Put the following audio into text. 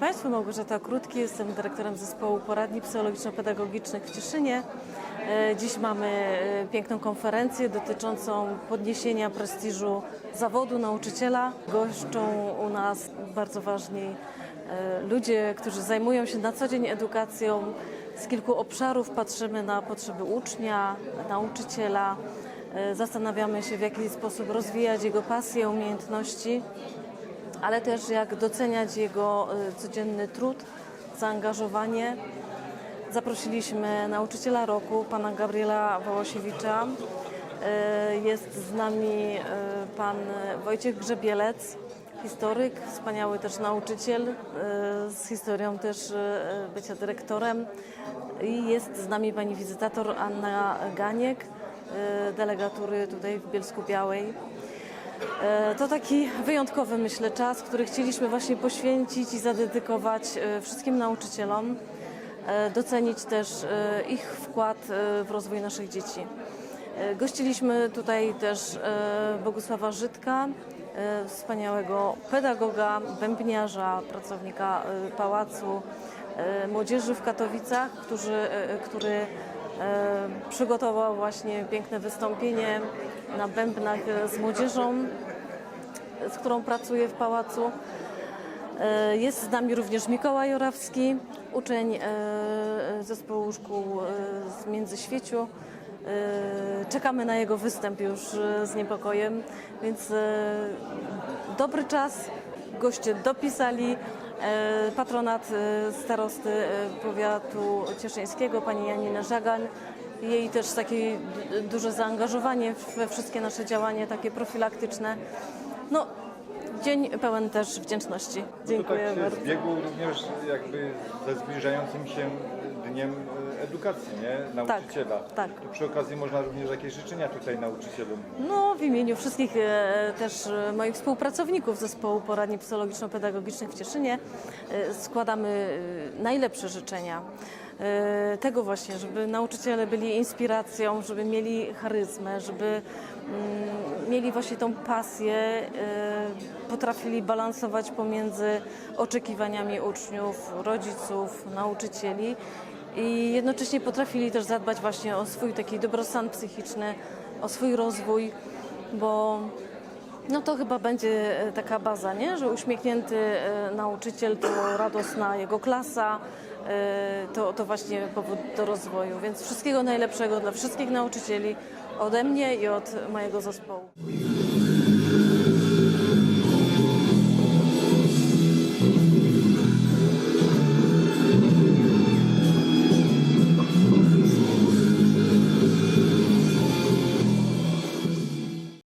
Państwu, Małgorzata Krótki, jestem dyrektorem zespołu poradni psychologiczno-pedagogicznych w Cieszynie. E, Dziś mamy e, piękną konferencję dotyczącą podniesienia prestiżu zawodu nauczyciela. Goszczą u nas bardzo ważni e, ludzie, którzy zajmują się na co dzień edukacją. Z kilku obszarów patrzymy na potrzeby ucznia, nauczyciela. Zastanawiamy się, w jaki sposób rozwijać jego pasje, umiejętności ale też jak doceniać jego y, codzienny trud, zaangażowanie. Zaprosiliśmy nauczyciela roku, pana Gabriela Wołosiewicza. Y, Jest z nami y, pan Wojciech Grzebielec, historyk, wspaniały też nauczyciel z historią też bycia dyrektorem. I jest z nami pani wizytator Anna Ganiek, delegatury tutaj w Bielsku Białej. E, To taki wyjątkowy, myślę, czas, który chcieliśmy właśnie poświęcić i zadedykować e, wszystkim nauczycielom, e, docenić też ich wkład w rozwój naszych dzieci. Gościliśmy tutaj też Bogusława Żydka, wspaniałego pedagoga, bębniarza, pracownika pałacu, młodzieży w Katowicach, który e, przygotował właśnie piękne wystąpienie na bębnach e, z młodzieżą, z którą pracuję w pałacu. E, Jest z nami również Mikołaj Jorawski, uczeń e, zespołu szkół e, z Międzyświeciu. E, Czekamy na jego występ już e, z niepokojem, więc e, dobry czas. Goście dopisali. E, Patronat e, starosty e, powiatu cieszyńskiego, pani Janina Żagan. Jej też takie duże zaangażowanie we wszystkie nasze działania, takie profilaktyczne. No, dzień pełen też wdzięczności. Dziękuję to tak się bardzo. zbiegło również jakby ze zbliżającym się dniem edukacji, nie? Nauczyciela. tak. To przy okazji można również jakieś życzenia tutaj nauczycielom. No, w imieniu wszystkich e, też e, moich współpracowników zespołu poradni psychologiczno-pedagogicznych w Cieszynie e, składamy e, najlepsze życzenia. E, Tego właśnie, żeby nauczyciele byli inspiracją, żeby mieli charyzmę, żeby mm, mieli właśnie tą pasję, e, potrafili balansować pomiędzy oczekiwaniami uczniów, rodziców, nauczycieli i jednocześnie potrafili też zadbać właśnie o swój taki dobrostan psychiczny, o swój rozwój, bo no to chyba będzie e, taka baza, nie? że uśmiechnięty e, nauczyciel to radosna jego klasa, e, to, to właśnie powód do rozwoju. Więc wszystkiego najlepszego dla wszystkich nauczycieli ode mnie i od mojego zespołu.